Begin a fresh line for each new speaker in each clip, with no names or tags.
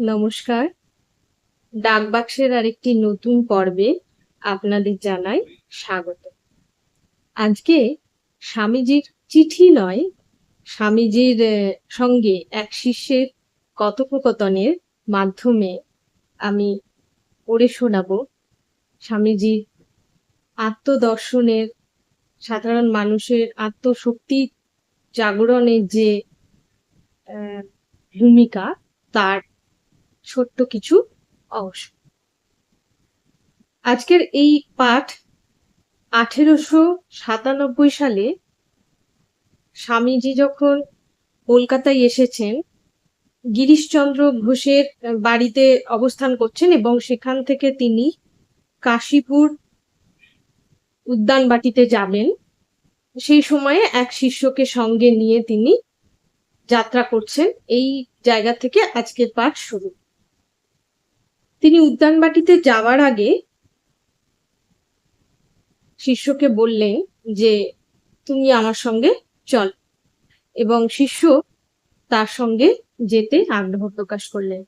নমস্কার। ডাকবাক্সের আরেকটি নতুন পর্বে আপনাদের জানাই স্বাগত। আজকে স্বামীজির চিঠি নয়, স্বামীজির সঙ্গে এক শিষ্যের কথোপকথনের মাধ্যমে আমি পড়ে শোনাবো। স্বামীজির আত্মদর্শনের, সাধারণ মানুষের আত্মশক্তি জাগরণের যে ভূমিকা, তার ছোট্ট কিছু অংশ। আজকের এই পাঠ আঠেরোশো সাতানব্বই সালে স্বামীজি যখন কলকাতায় এসেছেন, গিরিশচন্দ্র ঘোষের বাড়িতে অবস্থান করছেন এবং সেখান থেকে তিনি কাশীপুর উদ্যানবাটিতে যাবেন। সেই সময়ে এক শিষ্যকে সঙ্গে নিয়ে তিনি যাত্রা করছেন। এই জায়গা থেকে আজকের পাঠ শুরু। তিনি উদ্যানবাটিতে যাওয়ার আগে শিষ্যকে বললেন যে, তুমি আমার সঙ্গে চল। এবং শিষ্য তার সঙ্গে যেতে আগ্রহ প্রকাশ করলেন।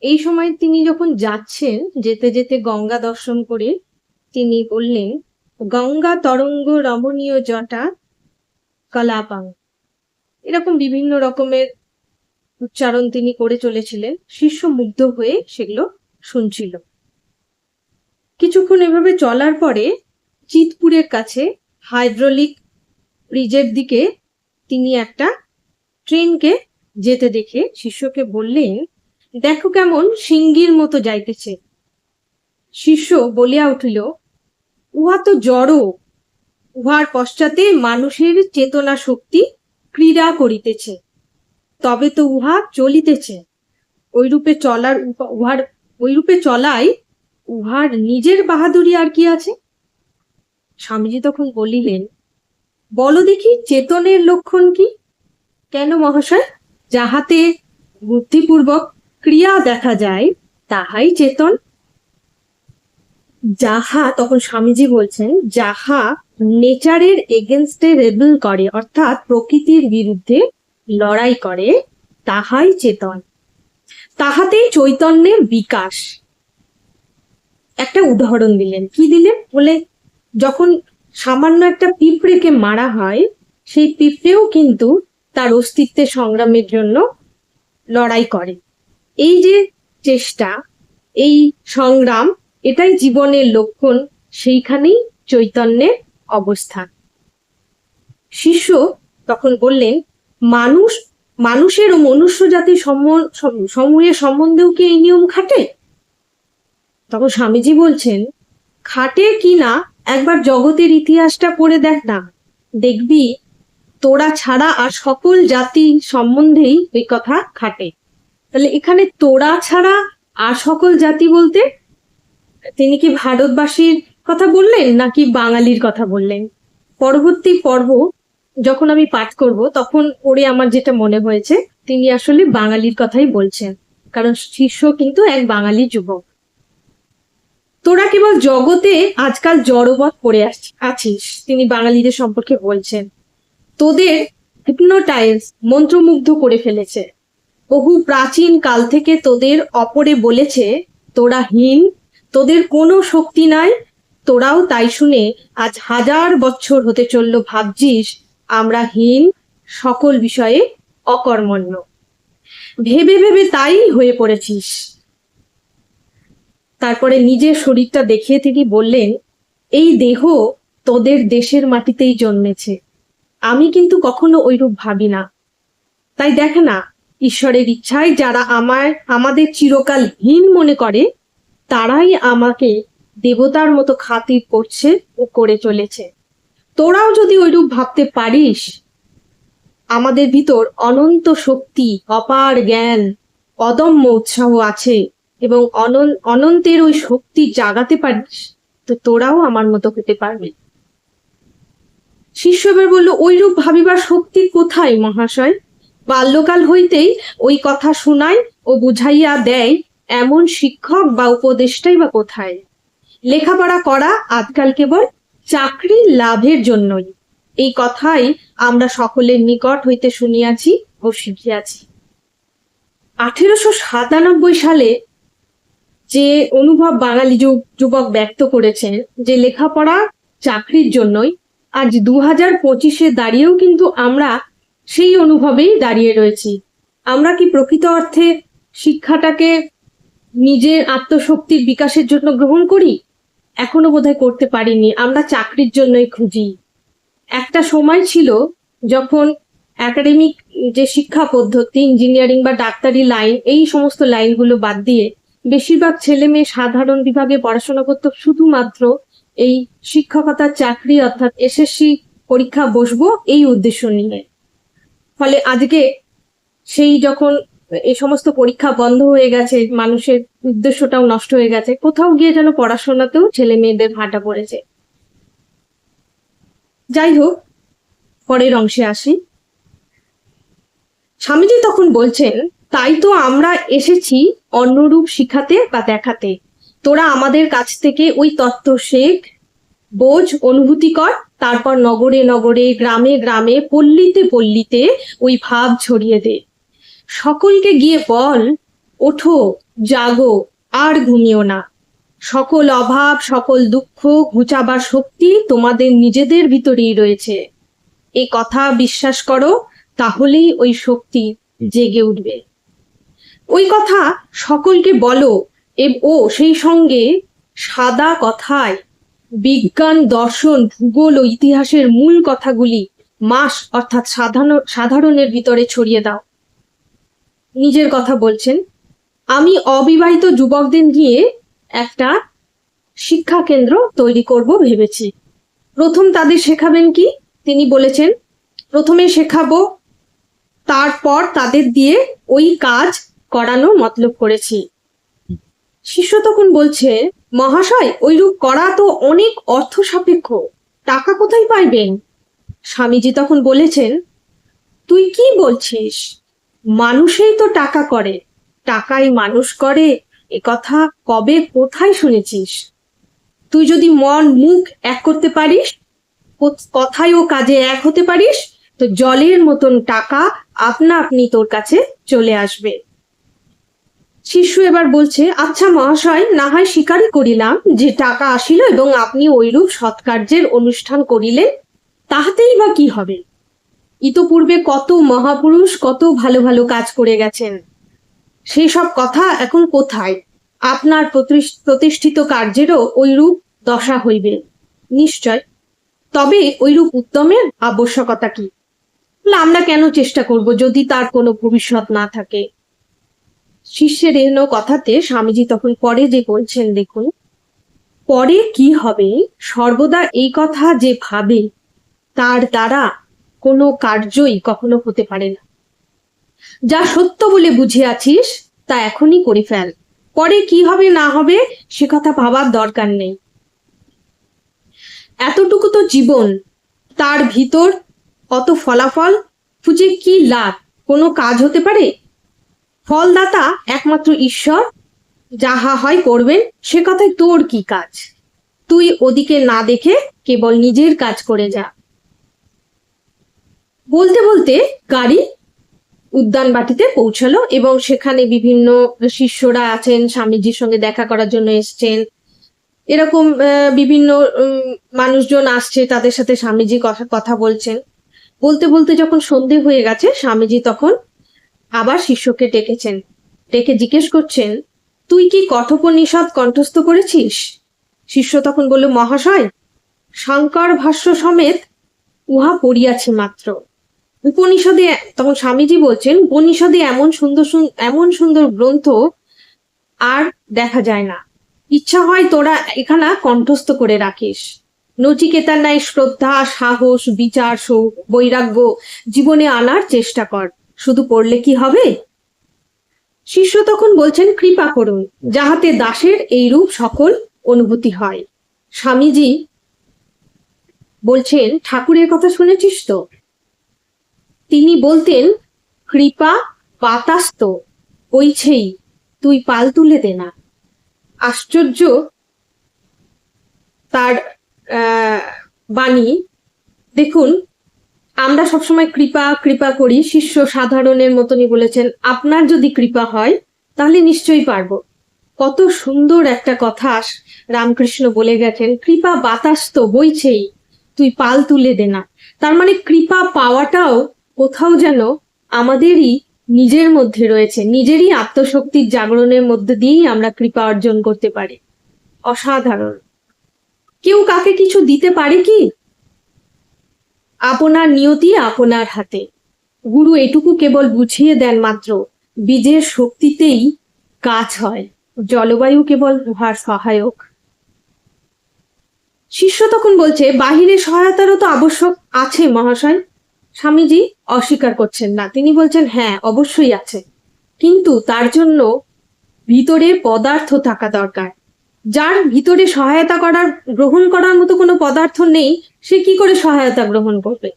এই সময় তিনি যখন যাচ্ছেন, যেতে যেতে গঙ্গা দর্শন করে তিনি বললেন, গঙ্গা তরঙ্গ রমণীয় জটা কলাপাং। এরকম বিভিন্ন রকমের উচ্চারণ তিনি করে চলেছিলেন। শিষ্য মুগ্ধ হয়ে সেগুলো শুনছিল। কিছুক্ষণ এভাবে চলার পরে চিতপুরের কাছে হাইড্রোলিক ব্রিজের দিকে তিনি একটা ট্রেনকে যেতে দেখে শিষ্যকে বললেন, দেখো কেমন সিঙ্গির মতো যাইতেছে। শিষ্য বলিয়া উঠিল, উহা তো জড়। উহার পশ্চাতে মানুষের চেতনা শক্তি ক্রীড়া করিতেছে। তবে তো উহা চলিতেছে। ওইরূপে চলার উহার ওইরূপে চলাই উহার নিজের বাহাদুরি আর কি আছে? স্বামীজি তখন বলিলেন, বলো দেখি, চেতনের লক্ষণ কি? কেন মহাশয়? যাহাতে বুদ্ধিপূর্বক ক্রিয়া দেখা যায়, তাহাই চেতন। যাহা, তখন স্বামীজি বলছেন, যাহা নেচারের এগেনস্টে রেবেল করে, অর্থাৎ প্রকৃতির বিরুদ্ধে লড়াই করে, তাহাই চেতন। তাহাতেই চৈতন্যের বিকাশ। একটা উদাহরণ দিলেন। কি দিলেন? বলে, যখন সামান্য একটা পিঁপড়েকে মারা হয়, সেই পিঁপড়েও কিন্তু তার অস্তিত্বের সংগ্রামের জন্য লড়াই করে। এই যে চেষ্টা, এই সংগ্রাম, এটাই জীবনের লক্ষণ, সেইখানেই চৈতন্যের অবস্থান। শিষ্য তখন বললেন, মানুষ মানুষের ও মনুষ্য জাতির সম- সম- সমূহের সম্বন্ধেও কি এই নিয়ম খাটে? তখন স্বামীজি বলছেন, খাটে কি না? একবার জগতের ইতিহাসটা পড়ে দেখ না। দেখবি, তোরা ছাড়া আর সকল জাতি সম্বন্ধেই ওই কথা খাটে। তাহলে এখানে তোরা ছাড়া আর সকল জাতি বলতে তিনি কি ভারতবাসীর কথা বললেন নাকি বাঙালির কথা বললেন? পরবর্তী পর্ব যখন আমি পাঠ করব, তখন পড়ে আমার যেটা মনে হয়েছে, তিনি আসলে বাঙালির কথাই বলছেন। কারণ শিষ্য কিন্তু এক বাঙালি যুবক। তোরা কেবল জগতে আজকাল জড়বৎ পড়ে আছ- আছিস, তিনি বাঙালিদের সম্পর্কে বলছেন। তোদের হিপনোটাইজ মন্ত্রমুগ্ধ করে ফেলেছে। বহু প্রাচীন কাল থেকে তোদের অপরে বলেছে, তোরা হীন, তোদের কোনো শক্তি নাই, তোরাও তাই শুনে আজ হাজার বছর হতে চলল, ভাবছিস আমরা হীন সকল বিষয়ে অকর্মণ্য। ভেবে ভেবে তাই হয়ে পড়েছিস। তারপরে নিজের শরীরটা দেখিয়ে তিনি বললেন, এই দেহ তোদের দেশের মাটিতেই জন্মেছে। আমি কিন্তু কখনো ওইরূপ ভাবি না। তাই দেখ না, ঈশ্বরের ইচ্ছায় যারা আমায় আমাদের চিরকাল হীন মনে করে, তারাই আমাকে দেবতার মতো খাতির করছে ও করে চলেছে। তোরাও যদি ওইরূপ ভাবতে পারিস, আমাদের ভিতর অনন্ত শক্তি, অপার জ্ঞান, অদম্য উৎসাহ আছে এবং অনন- অনন্তের ওই শক্তি জাগাতে পারিস, তো তোরাও আমার মতো হতে পারবি। শিষ্য এবার বলল, ওইরূপ ভাবিবার শক্তি কোথায় মহাশয়? বাল্যকাল হইতেই ওই কথা শোনায় ও বুঝাইয়া দেয় এমন শিক্ষক বা উপদেষ্টাই বা কোথায়? লেখাপড়া করা আজকাল কেবল চাকরি লাভের জন্যই। এই কথাই আমরা সকলের নিকট হইতে শুনিয়াছি ও শিখিয়াছি। আঠেরোশো সাতানব্বই সালে যে অনুভব বাঙালি যুব- যুবক ব্যক্ত করেছেন যে লেখাপড়া চাকরির জন্যই আজ দু হাজার পঁচিশে দাঁড়িয়েও কিন্তু আমরা সেই অনুভবেই দাঁড়িয়ে রয়েছি। আমরা কি প্রকৃত অর্থে শিক্ষাটাকে নিজের আত্মশক্তির বিকাশের জন্য গ্রহণ করি? এখনও বোধহয় করতে পারিনি। আমরা চাকরির জন্যই খুঁজি। একটা সময় ছিল যখন একাডেমিক যে শিক্ষা পদ্ধতি ইঞ্জিনিয়ারিং বা ডাক্তারি লাইন এই সমস্ত লাইনগুলো বাদ দিয়ে বেশিরভাগ ছেলে মেয়ে সাধারণ বিভাগে পড়াশোনা করত। শুধুমাত্র এই শিক্ষকতার চাকরি অর্থাৎ এসএসসি পরীক্ষা বসবো এই উদ্দেশ্য নিয়ে। ফলে আজকে সেই যখন এই সমস্ত পরীক্ষা বন্ধ হয়ে গেছে, মানুষের উদ্দেশ্যটাও নষ্ট হয়ে গেছে। কোথাও গিয়ে যেন পড়াশোনাতেও ছেলে মেয়েদের ভাটা পড়েছে। যাই হোক, পরের অংশে আসি। স্বামীজি তখন বলছেন, তাই তো আমরা এসেছি অন্যরূপ শিখাতে বা দেখাতে। তোরা আমাদের কাছ থেকে ওই তত্ত্ব শেখ বোঝ, অনুভূতি কর, তারপর নগরে নগরে, গ্রামে গ্রামে, পল্লীতে পল্লীতে ওই ভাব ছড়িয়ে দে। সকলকে গিয়ে বল, ওঠো, জাগো, আর ঘুমিও না। সকল অভাব, সকল দুঃখ ঘুচাবার শক্তি তোমাদের নিজেদের ভিতরেই রয়েছে। এই কথা বিশ্বাস করো, তাহলেই ওই শক্তি জেগে উঠবে। ওই কথা সকলকে বলো ও সেই সঙ্গে সাদা কথায়, বিজ্ঞান, দর্শন, ভূগোল ও ইতিহাসের মূল কথাগুলি মাস অর্থাৎ সাধারণ, সাধারণের ভিতরে ছড়িয়ে দাও। নিজের কথা বলছেন। আমি অবিবাহিত যুবকদের নিয়ে একটা শিক্ষা কেন্দ্র তৈরি করব ভেবেছি। প্রথম তাদের শেখাবেন কি? তিনি বলেছেন, প্রথমে শেখাবো, তারপর তাদের দিয়ে ওই কাজ করানো মতলব করেছি। শিষ্য তখন বলছে, মহাশয়, ওইরূপ করা তো অনেক অর্থ সাপেক্ষ, টাকা কোথায় পাইবেন? স্বামীজি তখন বলেছেন, তুই কি বলছিস? মানুষেই তো টাকা করে। টাকাই মানুষ করে। এ কথা কবে কোথায় শুনেছিস? তুই যদি মন মুখ এক করতে পারিস, কোথ- কথায় ও কাজে এক হতে পারিস, তো জলের মতন টাকা আপনা আপনি তোর কাছে চলে আসবে। শিশু এবার বলছে আচ্ছা মহাশয়, না হয় স্বীকারই করিলাম যে টাকা আসিল এবং আপনি ওইরূপ সৎকার্যের অনুষ্ঠান করিলেন, তাহাতেই বা কি হবে? ইতপূর্বে কত মহাপুরুষ কত ভালো ভালো কাজ করে গেছেন। সেই সব কথা এখন কোথায়? আপনার প্রতিষ্ঠ- প্রতিষ্ঠিত কার্যেরও ঐরূপ দশা হইবে। নিশ্চয়। তবে ঐরূপ উদ্যমের আবশ্যকতা কি? আমরা কেন চেষ্টা করব যদি তার কোনো ভবিষ্যৎ না থাকে? শিষ্যের এন কথাতে স্বামীজি তখন পরে যে বলছেন দেখুন, পরে কি হবে? সর্বদা এই কথা যে ভাবে, তার দ্বারা কোনো কার্যই কখনো হতে পারে না। যা সত্য বলে বুঝে আছিস তা এখনই করে ফেল। পরে কি হবে, না হবে, সে কথা ভাবার দরকার নেই। এতটুকু তো জীবন, তার ভিতর অত ফলাফল, খুঁজে কি লাভ? কোনো কাজ হতে পারে? ফলদাতা একমাত্র ঈশ্বর, যাহা হয় করবেন, সে কথায় তোর কি কাজ? তুই ওদিকে না দেখে কেবল নিজের কাজ করে যা। বলতে বলতে গাড়ি উদ্যান বাটিতে পৌঁছালো এবং সেখানে বিভিন্ন শিষ্যরা আছেন, স্বামীজির সঙ্গে দেখা করার জন্য এসছেন। এরকম বিভিন্ন মানুষজন আসছে, তাদের সাথে স্বামীজি কথা বলছেন। বলতে বলতে যখন সন্ধে হয়ে গেছে, স্বামীজি তখন আবার শিষ্যকে ডেকেছেন। ডেকে জিজ্ঞেস করছেন, তুই কি কঠোপনিষদ কণ্ঠস্থ করেছিস? শিষ্য তখন বলল, মহাশয়, শঙ্কর ভাষ্য সমেত উহা পড়িয়াছি মাত্র। উপনিষদে, তখন স্বামীজি বলছেন, উপনিষদে এমন সুন্দর সুন- এমন সুন্দর গ্রন্থ আর দেখা যায় না। ইচ্ছা হয় তোরা এখানা কণ্ঠস্থ করে রাখিস। নচিকেতার ন্যায় শ্রদ্ধা, সাহস, বিচার সৌখ বৈরাগ্য জীবনে আনার চেষ্টা কর। শুধু পড়লে কি হবে? শিষ্য তখন বলছেন, কৃপা করুন, যাহাতে দাসের এইরূপ সকল অনুভূতি হয়। স্বামীজি বলছেন, ঠাকুরের কথা শুনেছিস তো? তিনি বলতেন, কৃপা বাতাস তো ওইছেই তুই পাল তুলে দে না। আশ্চর্য তার বাণী। দেখুন, আমরা সবসময় কৃপা কৃপা করি, শিষ্য সাধারণের মতনই বলেছেন, আপনার যদি কৃপা হয়, তাহলে নিশ্চয়ই পারব। কত সুন্দর একটা কথা রামকৃষ্ণ বলে গেছেন, কৃপা বাতাস তো বইছেই, তুই পাল তুলে দে না। তার মানে কৃপা পাওয়াটাও কোথাও যেন আমাদেরই নিজের মধ্যে রয়েছে, নিজেরই আত্মশক্তির জাগরণের মধ্যে দিয়েই আমরা কৃপা অর্জন করতে পারি। অসাধারণ। কেউ কাকে কিছু দিতে পারে কি? আপনার নিয়তি আপনার হাতে। গুরু এটুকু কেবল বুঝিয়ে দেন মাত্র, বীজের শক্তিতেই গাছ হয়। জলবায়ু কেবল উহার সহায়ক। শিষ্য তখন বলছে, বাহিরে সহায়তারও তো আবশ্যক আছে মহাশয়। স্বামীজি অস্বীকার করছেন না। তিনি বলছেন হ্যাঁ অবশ্যই আছে। কিন্তু তার জন্য ভিতরে পদার্থ থাকা দরকার। যার ভিতরে সহায়তা করার, গ্রহণ করার মতো কোনো পদার্থ নেই, সে কি করে সহায়তা গ্রহণ করবে?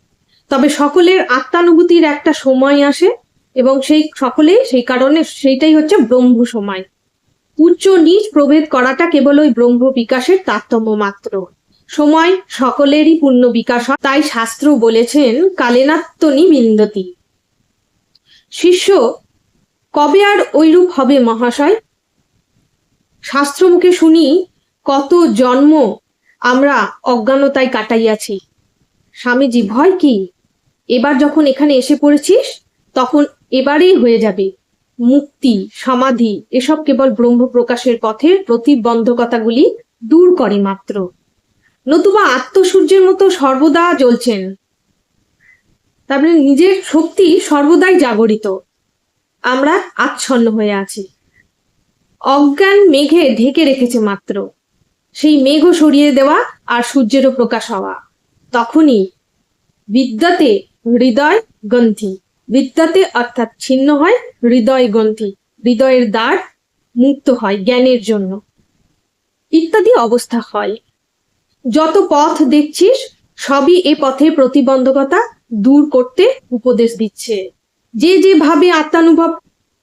তবে সকলের আত্মানুভূতির একটা সময় আসে এবং সেই সকলেই সেই কারণে সেইটাই হচ্ছে ব্রহ্ম সময়। উচ্চ নিচ প্রভেদ করাটা কেবল ওই ব্রহ্ম বিকাশের তারতম্য মাত্র। সময় সকলেরই পূর্ণ বিকাশ হয়। তাই শাস্ত্র বলেছেন কালেনাত্মনি বিন্দতি শিষ্য, কবে আর ঐরূপ হবে মহাশয়? শাস্ত্র মুখে শুনি, কত জন্ম আমরা অজ্ঞানতায় কাটাইয়াছি। স্বামীজি, ভয় কি? এবার যখন এখানে এসে পড়েছিস, তখন এবারেই হয়ে যাবে। মুক্তি, সমাধি, এসব কেবল ব্রহ্ম প্রকাশের পথের প্রতিবন্ধকতাগুলি দূর করে মাত্র। নতুবা আত্মসূর্যের মতো সর্বদা জ্বলছেন। তারপরে নিজের শক্তি সর্বদাই জাগরিত। আমরা আচ্ছন্ন হয়ে আছি। অজ্ঞান মেঘে ঢেকে রেখেছে মাত্র। সেই মেঘও সরিয়ে দেওয়া আর সূর্যেরও প্রকাশ হওয়া। তখনই বিদ্যাতে হৃদয় গ্রন্থি। বিদ্যাতে অর্থাৎ ছিন্ন হয় হৃদয় গ্রন্থি। হৃদয়ের দ্বার মুক্ত হয় জ্ঞানের জন্য। ইত্যাদি অবস্থা হয়। যত পথ দেখছিস, সবই এ পথে প্রতিবন্ধকতা দূর করতে উপদেশ দিচ্ছে। যে যেভাবে আত্মানুভব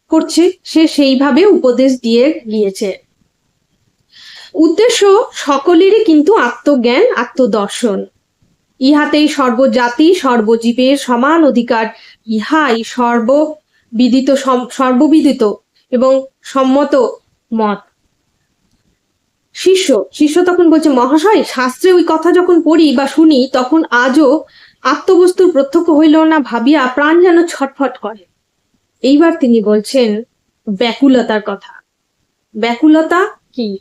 করছে, সে সেইভাবে উপদেশ দিয়ে গিয়েছে। উদ্দেশ্য সকলেরই কিন্তু আত্মজ্ঞান, আত্মদর্শন। ইহাতেই সর্বজাতি, সর্বজীবের সমান অধিকার, ইহাই সর্ববিদিত সর্ববিদিত এবং সম্মত মত। শিষ্য শিষ্য তখন বলছে, মহাশয়, শাস্ত্রে ওই কথা যখন পড়ি বা শুনি, তখন আজও আত্মবস্তুর প্রত্যক্ষ হইল না ভাবিয়া প্রাণ যেন ছটফট করে। এইবার তিনি বলছেন, ব্যাকুলতার কথা। ব্যাকুলতা কি?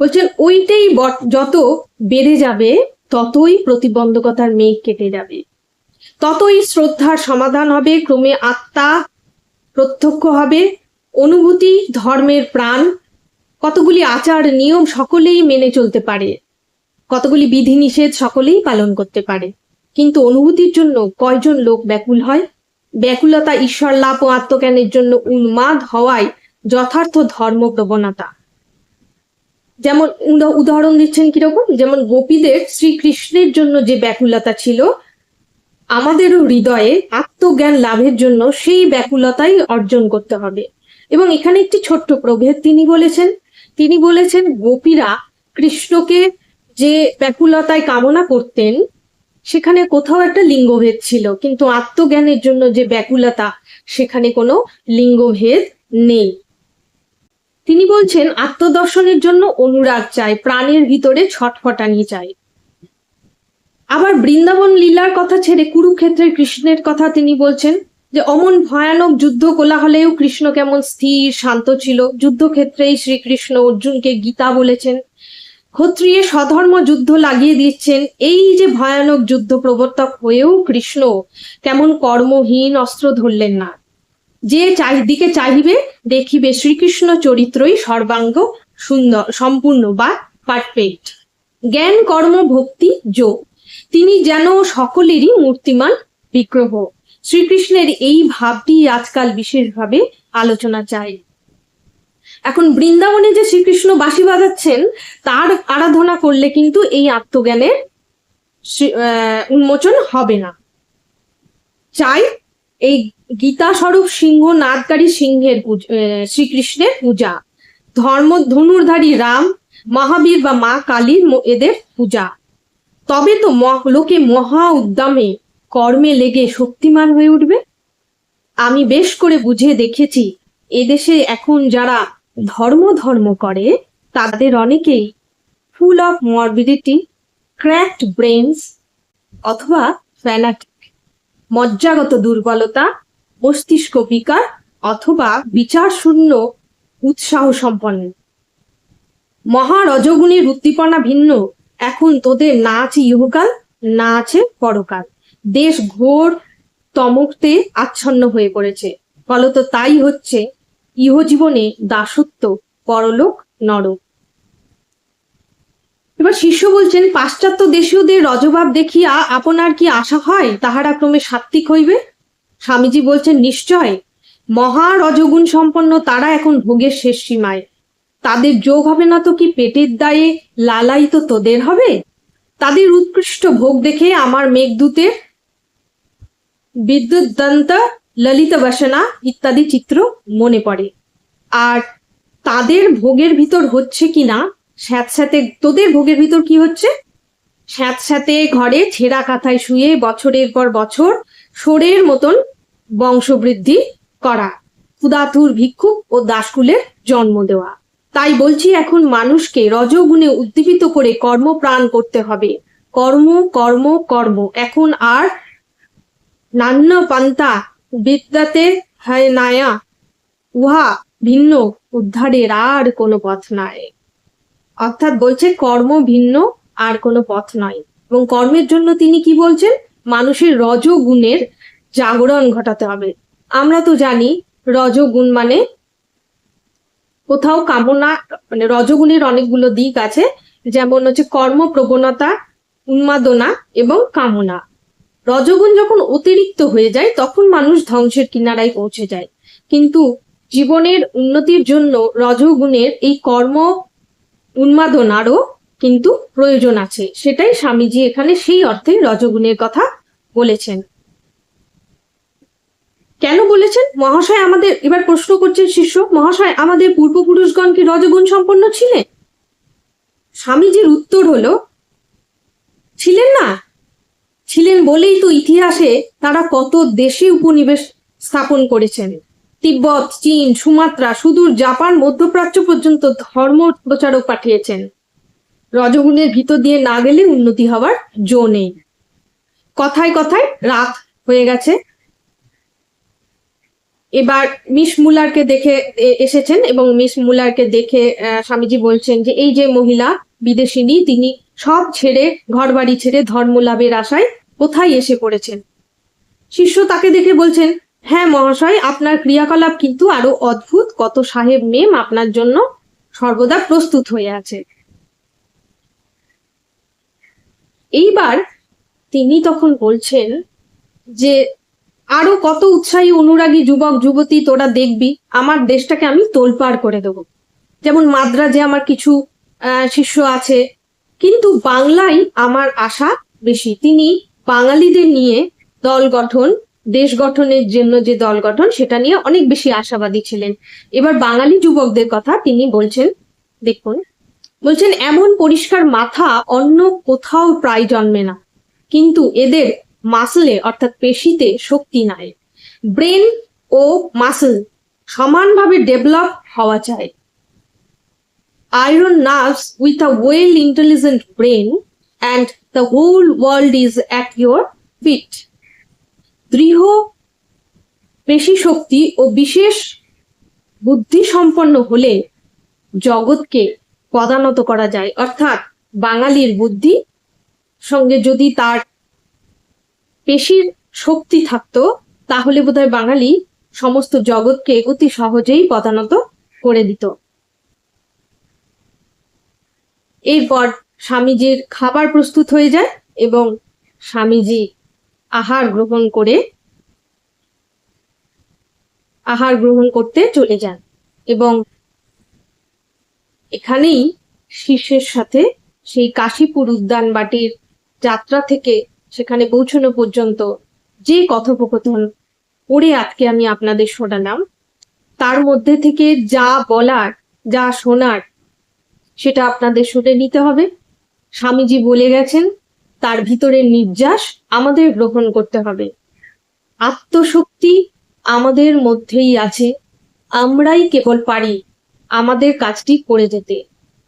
বলছেন, ওইটাই যত বেড়ে যাবে, ততই প্রতিবন্ধকতার মেঘ কেটে যাবে। ততই শ্রদ্ধার সমাধান হবে, ক্রমে আত্মা প্রত্যক্ষ হবে, অনুভূতি ধর্মের প্রাণ কতগুলি আচার, নিয়ম সকলেই মেনে চলতে পারে। কতগুলি বিধিনিষেধ সকলেই পালন করতে পারে। কিন্তু অনুভূতির জন্য কয়জন লোক ব্যাকুল হয়? ব্যাকুলতা ঈশ্বর লাভ ও আত্মজ্ঞানের জন্য উন্মাদ হওয়ায় যথার্থ ধর্ম প্রবণতা। যেমন উদাহরণ দিচ্ছেন কীরকম? যেমন গোপীদের শ্রীকৃষ্ণের জন্য যে ব্যাকুলতা ছিল, আমাদেরও হৃদয়ে আত্মজ্ঞান লাভের জন্য সেই ব্যাকুলতাই অর্জন করতে হবে। এবং এখানে একটি ছোট্ট প্রভেদ তিনি বলেছেন তিনি বলেছেন, গোপীরা কৃষ্ণকে যে ব্যাকুলতায় কামনা করতেন, সেখানে কোথাও একটা লিঙ্গভেদ ছিল। কিন্তু আত্মজ্ঞানের জন্য যে ব্যাকুলতা, সেখানে কোনো লিঙ্গভেদ নেই। তিনি বলছেন, আত্মদর্শনের জন্য অনুরাগ চাই, প্রাণের ভিতরে ছটফটানি চাই। আবার বৃন্দাবন লীলার কথা ছেড়ে কুরুক্ষেত্রের কৃষ্ণের কথা তিনি বলছেন যে অমন ভয়ানক যুদ্ধ কোলাহলেও কৃষ্ণ কেমন স্থির, শান্ত ছিল। যুদ্ধক্ষেত্রেই শ্রীকৃষ্ণ অর্জুনকে গীতা বলেছেন। ক্ষত্রিয়ে স্বধর্ম যুদ্ধ লাগিয়ে দিচ্ছেন। এই যে ভয়ানক যুদ্ধ প্রবর্তক হয়েও কৃষ্ণ কেমন কর্মহীন অস্ত্র ধরলেন না। যে চারিদিকে চাহিবে, দেখিবে শ্রীকৃষ্ণ চরিত্রই সর্বাঙ্গ সুন্দর, সম্পূর্ণ বা পারফেক্ট জ্ঞান, কর্ম, ভক্তি, যোগ। তিনি যেন সকলেরই মূর্তিমান বিগ্রহ। শ্রীকৃষ্ণের এই ভাবটি আজকাল বিশেষভাবে আলোচনা চাই। এখন বৃন্দাবনে যে শ্রীকৃষ্ণ বাঁশি বাজাচ্ছেন, তার আরাধনা করলে কিন্তু এই আত্মজ্ঞানের উন্মোচন হবে না। চাই এই গীতা স্বরূপ সিংহ, নাদকারী সিংহের শ্রীকৃষ্ণের পূজা। ধর্ম ধনুর্ধারী রাম, মহাবীর বা মা কালীর এদের পূজা। তবে তো লোকে মহা উদ্যমে কর্মে লেগে শক্তিমান হয়ে উঠবে? আমি বেশ করে বুঝে দেখেছি, এদেশে এখন যারা ধর্ম ধর্ম করে, তাদের অনেকেই full of morbidity cracked brains অথবা ফ্যানাটিক মজ্জাগত দুর্বলতা, মস্তিষ্ক বিকার অথবা বিচার শূন্য উৎসাহ সম্পন্ন। মহারজগুণীর উদ্দীপনা ভিন্ন, এখন তোদের না আছে ইহকাল, না আছে পরকাল। দেশ ঘোর তমকতে আচ্ছন্ন হয়ে পড়েছে। ফলত তাই হচ্ছে ইহজীবনে দাসত্ব, পরলোক নরক। এবার শিষ্য বলছেন, পাশ্চাত্য দেশীয়দের রজভাব দেখিয়া আপনার কি আশা হয়? তাহারা ক্রমে সাত্ত্বিক হইবে? স্বামীজি বলছেন, নিশ্চয়। মহা রজগুণ সম্পন্ন তারা এখন ভোগের শেষ সীমায়। তাদের যোগ হবে না তো কি পেটের দায়ে লালাই তো তোদের হবে? তাদের উৎকৃষ্ট ভোগ দেখে আমার মেঘদূতের বিদ্যুৎ দন্ত ললিত বাসনা ইত্যাদি চিত্র মনে পড়ে। আর তাদের ভোগের ভিতর হচ্ছে কি না? স্যাঁতস্যাঁতে, তোদের ভোগের ভিতর কি হচ্ছে? স্যাঁতস্যাঁতে ঘরে ছেঁড়া কাঁথায় শুয়ে বছরের পর বছর সোরের মতন বংশবৃদ্ধি করা ক্ষুদাতুর ভিক্ষুক ও দাসকুলের জন্ম দেওয়া। তাই বলছি এখন মানুষকে রজগুণে উদ্দীপিত করে কর্মপ্রাণ করতে হবে। কর্ম কর্ম কর্ম, এখন আর নান্য পান্তা বিদ্যাতে হয় নায়া। উহা ভিন্ন উদ্ধারের আর কোনো পথ নাই। অর্থাৎ বলছে কর্ম ভিন্ন আর কোনো পথ নাই। এবং কর্মের জন্য তিনি কি বলছেন? মানুষের রজগুণের জাগরণ ঘটাতে হবে। আমরা তো জানি রজগুণ মানে কোথাও কামনা মানে রজগুণের অনেকগুলো দিক আছে। যেমন হচ্ছে কর্ম প্রবণতা, উন্মাদনা এবং কামনা। রজগুণ যখন অতিরিক্ত হয়ে যায়, তখন মানুষ ধ্বংসের কিনারায় পৌঁছে যায়। কিন্তু জীবনের উন্নতির জন্য রজগুণের এই কর্ম উন্মাদনারও কিন্তু প্রয়োজন আছে। সেটাই স্বামীজি এখানে সেই অর্থে রজগুণের কথা বলেছেন। কেন বলেছেন? মহাশয় আমাদের, এবার প্রশ্ন করছেন শিষ্য, মহাশয়, আমাদের পূর্বপুরুষগণ কি রজগুণ সম্পন্ন ছিলেন? স্বামীজির উত্তর হলো, ছিলেন না। ছিলেন বলেই তো ইতিহাসে তারা কত দেশে উপনিবেশ স্থাপন করেছেন। তিব্বত, চীন, সুমাত্রা, সুদূর জাপান, মধ্যপ্রাচ্য পর্যন্ত ধর্ম প্রচারক পাঠিয়েছেন। রজগুণের ভিতর দিয়ে না গেলে উন্নতি হওয়ার জো নেই। কথায় কথায় রাত হয়ে গেছে। এবার মিস মুলারকে দেখে এসেছেন এবং মিস মুলারকে দেখে স্বামীজি বলছেন যে, এই যে মহিলা বিদেশিনী, তিনি সব ছেড়ে, ঘরবাড়ি ছেড়ে ধর্ম লাভের আশায় কোথায় এসে পড়েছেন? শিষ্য তাকে দেখে বলছেন হ্যাঁ মহাশয়, আপনার ক্রিয়াকলাপ কিন্তু আরও অদ্ভুত। কত সাহেব মেম আপনার জন্য সর্বদা প্রস্তুত হয়ে আছে। এইবার তিনি তখন বলছেন যে, আরও কত উৎসাহী, অনুরাগী যুবক, যুবতী তোরা দেখবি, আমার দেশটাকে আমি তোলপাড় করে দেব। যেমন মাদ্রাজে আমার কিছু শিষ্য আছে, কিন্তু বাংলায় আমার আশা বেশি। তিনি বাঙালিদের নিয়ে দল গঠন, দেশ গঠনের জন্য যে দল গঠন, সেটা নিয়ে অনেক বেশি আশাবাদী ছিলেন। এবার বাঙালি যুবকদের কথা তিনি বলছেন, দেখুন, বলছেন, এমন পরিষ্কার মাথা অন্য কোথাও প্রায় জন্মে না। কিন্তু এদের মাসলে, অর্থাৎ পেশিতে, শক্তি নাই। ব্রেন ও মাসল সমানভাবে ডেভেলপ হওয়া চাই। Iron nerves with a well intelligent brain and the whole world is at your feet দৃঢ় পেশি শক্তি ও বিশেষ বুদ্ধি সম্পন্ন হলে জগৎকে পদানত করা যায়। অর্থাৎ বাঙালির বুদ্ধি সঙ্গে যদি তার পেশির শক্তি থাকতো, তাহলে বোধহয় বাঙালি সমস্ত জগৎকে অতি সহজেই পদানত করে দিত। এরপর স্বামীজির খাবার প্রস্তুত হয়ে যায় এবং স্বামীজি আহার গ্রহণ করে আহার গ্রহণ করতে চলে যান এবং এখানেই শিষ্যের সাথে সেই কাশীপুর উদ্যান বাটির যাত্রা থেকে সেখানে পৌঁছানো পর্যন্ত যে কথোপকথন পড়ে আজকে আমি আপনাদের শোনালাম, তার মধ্যে থেকে যা বলার, যা শোনার, সেটা আপনাদের শুনে নিতে হবে। স্বামীজি বলে গেছেন, তার ভিতরের নির্যাস আমাদের গ্রহণ করতে হবে। আত্মশক্তি আমাদের মধ্যেই আছে, আমরাই কেবল পারি আমাদের কাজটি করে যেতে।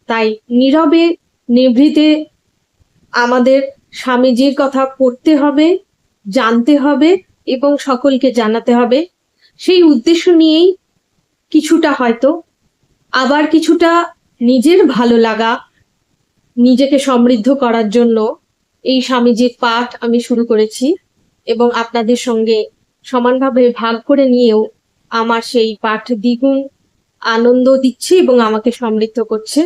তাই নীরবে নিভৃতে আমাদের স্বামীজির কথা পড়তে হবে, জানতে হবে এবং সকলকে জানাতে হবে। সেই উদ্দেশ্য নিয়েই কিছুটা হয়তো, আবার কিছুটা নিজের ভালো লাগা নিজেকে সমৃদ্ধ করার জন্য এই স্বামীজির পাঠ আমি শুরু করেছি এবং আপনাদের সঙ্গে সমানভাবে ভাগ করে নিয়েও আমার সেই পাঠ দ্বিগুণ আনন্দ দিচ্ছে এবং আমাকে সমৃদ্ধ করছে।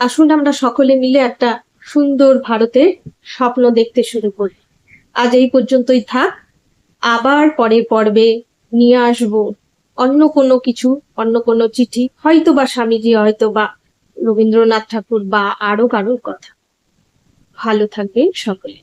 আসুন আমরা সকলে মিলে একটা সুন্দর ভারতের স্বপ্ন দেখতে শুরু করি। আজ এই পর্যন্তই থাক। আবার পরের পর্বে নিয়ে আসব। অন্য কোনো কিছু, অন্য কোনো চিঠি হয়তো বা স্বামীজি হয়তো বা রবীন্দ্রনাথ ঠাকুর বা আরও কারোর কথা। ভালো থাকবেন সকলে।